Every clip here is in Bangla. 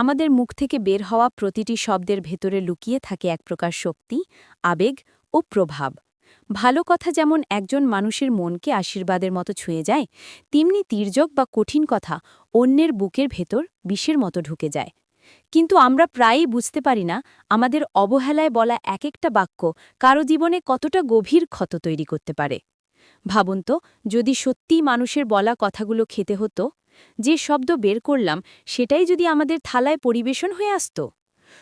আমাদের মুখ থেকে বের হওয়া প্রতিটি শব্দের ভেতরে লুকিয়ে থাকে এক প্রকার শক্তি, আবেগ ও প্রভাব। ভালো কথা যেমন একজন মানুষের মনকে আশীর্বাদের মতো ছুঁয়ে যায়, তেমনি তীর্যক বা কঠিন কথা অন্যের বুকের ভেতর বিষের মতো ঢুকে যায়। কিন্তু আমরা প্রায়ই বুঝতে পারি না, আমাদের অবহেলায় বলা এক একটা বাক্য কারও জীবনে কতটা গভীর ক্ষত তৈরি করতে পারে। ভাবুন তো, যদি সত্যিই মানুষের বলা কথাগুলো খেতে হতো যে শব্দ বের করলাম, সেটাই যদি আমাদের থালায় পরিবেশন হয়ে আসত।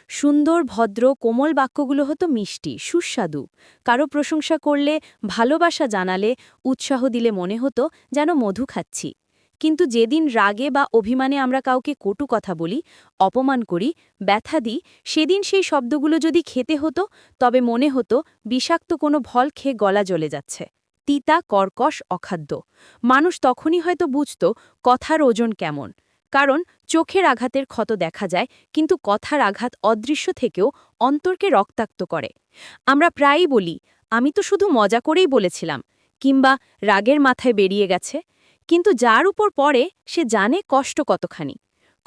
সুন্দর, ভদ্র, কোমল বাক্যগুলো হতো মিষ্টি, সুস্বাদু। কারও প্রশংসা করলে, ভালোবাসা জানালে, উৎসাহ দিলে মনে হতো যেন মধু খাচ্ছি। কিন্তু যেদিন রাগে বা অভিমানে আমরা কাউকে কটু কথা বলি, অপমান করি, ব্যথা দিই, সেদিন সেই শব্দগুলো যদি খেতে হতো, তবে মনে হতো বিষাক্ত কোনো ভল খেয়ে গলা জ্বলে যাচ্ছে। তিতা কর্কশ অখাদ্য। মানুষ তখনই হয়তো বুঝত কথার ওজন কেমন। কারণ চোখের আঘাতের ক্ষত দেখা যায়, কিন্তু কথার আঘাত অদৃশ্য থেকেও অন্তরকে রক্তাক্ত করে। আমরা প্রায়ই বলি, আমি তো শুধু মজা করেই বলেছিলাম কিংবা রাগের মাথায় বেরিয়ে গেছে কিন্তু যার উপর পড়ে সে জানে কষ্ট কতখানি।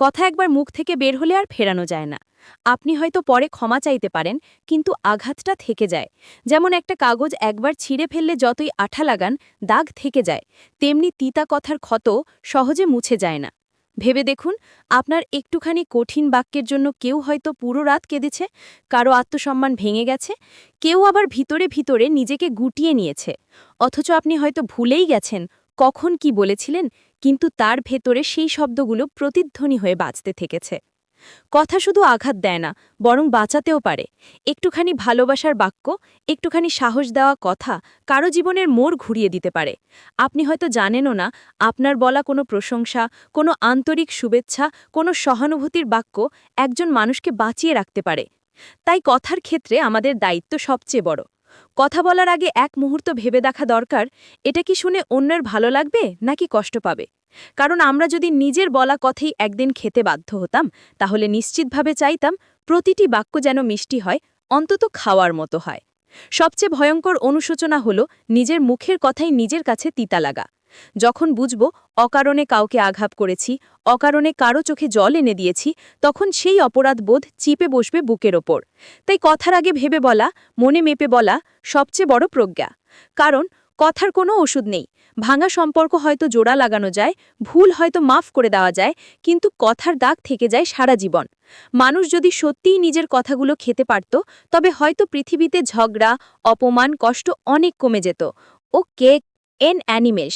কথা একবার মুখ থেকে বের হলে আর ফেরানো যায় না। আপনি হয়তো পরে ক্ষমা চাইতে পারেন, কিন্তু আঘাতটা থেকে যায়। যেমন একটা কাগজ একবার ছিঁড়ে ফেললে যতই আঠা লাগান, দাগ থেকে যায়। তেমনি তিতা কথার ক্ষত সহজে মুছে যায় না। ভেবে দেখুন, আপনার একটুখানি কঠিন বাক্যের জন্য কেউ হয়তো পুরো রাত কেঁদেছে, কারও আত্মসম্মান ভেঙে গেছে, কেউ আবার ভিতরে ভিতরে নিজেকে গুটিয়ে নিয়েছে। অথচ আপনি হয়তো ভুলেই গেছেন, কখন কি বলেছিলেন কিন্তু তার ভেতরে সেই শব্দগুলো প্রতিধ্বনি হয়ে বাঁচতে থেকেছে। কথা শুধু আঘাত দেয় না, বরং বাঁচাতেও পারে। একটুখানি ভালোবাসার বাক্য, একটুখানি সাহস দেওয়া কথা কারও জীবনের মোড় ঘুরিয়ে দিতে পারে। আপনি হয়তো জানেনও না, আপনার বলা কোনো প্রশংসা, কোনো আন্তরিক শুভেচ্ছা, কোনো সহানুভূতির বাক্য একজন মানুষকে বাঁচিয়ে রাখতে পারে। তাই কথার ক্ষেত্রে আমাদের দায়িত্ব সবচেয়ে বড়। কথা বলার আগে এক মুহূর্ত ভেবে দেখা দরকার, এটা কি শুনে অন্যের ভালো লাগবে নাকি কষ্ট পাবে? কারণ আমরা যদি নিজের বলা কথাই একদিন খেতে বাধ্য হতাম, তাহলে নিশ্চিতভাবে চাইতাম প্রতিটি বাক্য যেন মিষ্টি হয়, অন্তত খাওয়ার মতো হয়। সবচেয়ে ভয়ঙ্কর অনুশোচনা হল নিজের মুখের কথাই নিজের কাছে তিতা লাগা। যখন বুঝব অকারণে কাউকে আঘাত করেছি, অকারণে কারও চোখে জল এনে দিয়েছি, তখন সেই অপরাধ বোধ চিপে বসবে বুকের ওপর। তাই কথার আগে ভেবে বলা, মনে মেপে বলা সবচেয়ে বড় প্রজ্ঞা। কারণ কথার কোনো ওষুধ নেই। ভাঙা সম্পর্ক হয়তো জোড়া লাগানো যায়, ভুল হয়তো মাফ করে দেওয়া যায়, কিন্তু কথার দাগ থেকে যায় সারা জীবন। মানুষ যদি সত্যিই নিজের কথাগুলো খেতে পারত, তবে হয়তো পৃথিবীতে ঝগড়া, অপমান, কষ্ট অনেক কমে যেত। ও কেক এন অ্যানিমেশ।